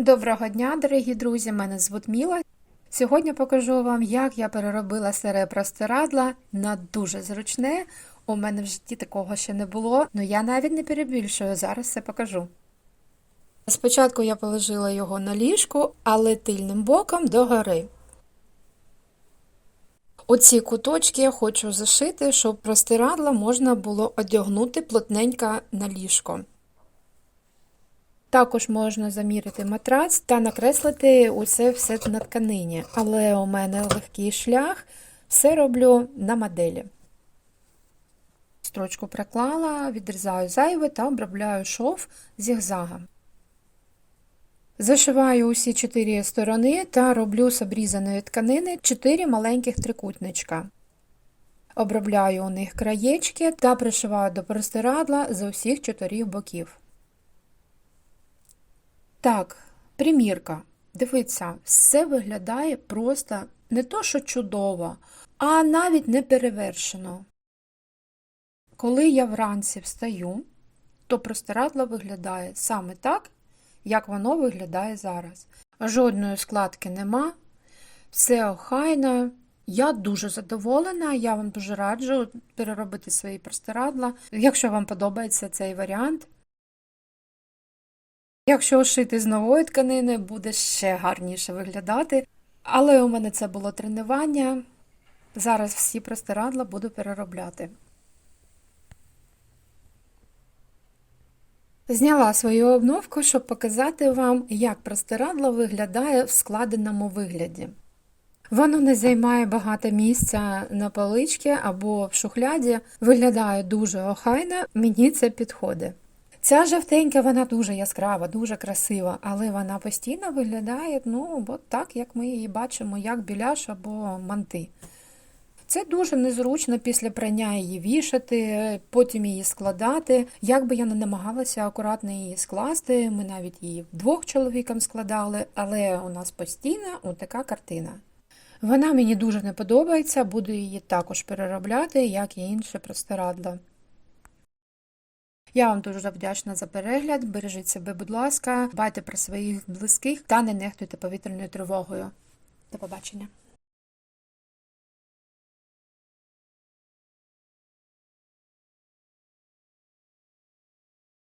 Доброго дня, дорогі друзі! Мене звуть Міла. Сьогодні покажу вам, як я переробила старе простирадла на дуже зручне. У мене в житті такого ще не було, але я навіть не перебільшую, зараз все покажу. Спочатку я положила його на ліжку, але тильним боком догори. Оці куточки я хочу зашити, щоб простирадла можна було одягнути плотненько на ліжко. Також можна заміряти матрац та накреслити усе все на тканині, але у мене легкий шлях, все роблю на моделі. Строчку проклала, відрізаю зайве та обробляю шов зігзагом. Зашиваю усі чотири сторони та роблю з обрізаної тканини 4 маленьких трикутничка. Обробляю у них краєчки та пришиваю до простирадла з усіх чотирьох боків. Так, примірка. Дивіться, все виглядає просто не то, що чудово, а навіть не перевершено. Коли я вранці встаю, то простирадло виглядає саме так, як воно виглядає зараз. Жодної складки нема, все охайно. Я дуже задоволена, я вам дуже раджу переробити свої простирадла. Якщо вам подобається цей варіант, Якщо шити з нової тканини, буде ще гарніше виглядати. Але у мене це було тренування. Зараз всі простирадла буду переробляти. Зняла свою обновку, щоб показати вам, як простирадло виглядає в складеному вигляді. Воно не займає багато місця на поличці або в шухляді, виглядає дуже охайно, мені це підходить. Ця жовтенька, вона дуже яскрава, дуже красива, але вона постійно виглядає, ну, от так, як ми її бачимо, як біляш або манти. Це дуже незручно після прання її вішати, потім її складати. Як би я не намагалася акуратно її скласти, ми навіть її двох чоловікам складали, але у нас постійно така картина. Вона мені дуже не подобається, буду її також переробляти, як і інше простирадла. Я вам дуже вдячна за перегляд. Бережіть себе, будь ласка, дбайте про своїх близьких та не нехтуйте повітряною тривогою. До побачення.